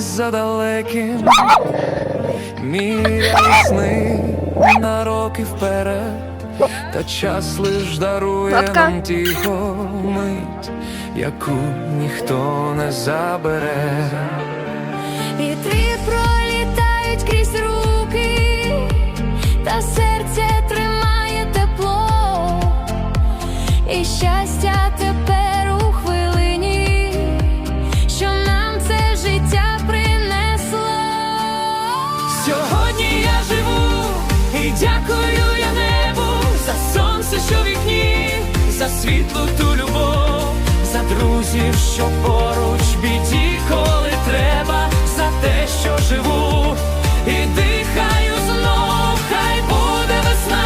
за далеким, сни на роки вперед, та час лиш дарує Лапка. нам тихо мить, яку ніхто не забере. Вітри пролітають крізь руки, та серце тримає тепло, і щастя за світлу ту любов, за друзів, що поруч біді, коли треба, за те, що живу. І дихаю знов, хай буде весна.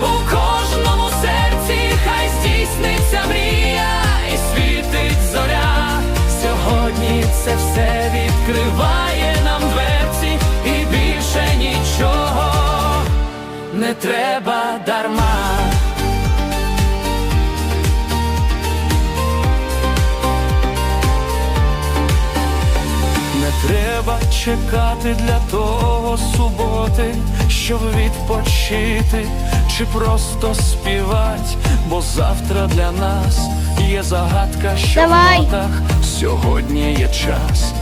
У кожному серці, хай здійсниться мрія і світить зоря. Сьогодні це все відкриває нам дверці, і більше нічого не треба треба чекати для того суботи, щоб відпочити чи просто співать, бо завтра для нас є загадка, що Давай. в нотах сьогодні є час,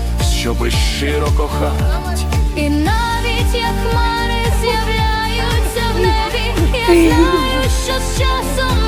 щоби щиро кохать. І навіть як хмари з'являються в небі, я знаю, що з часом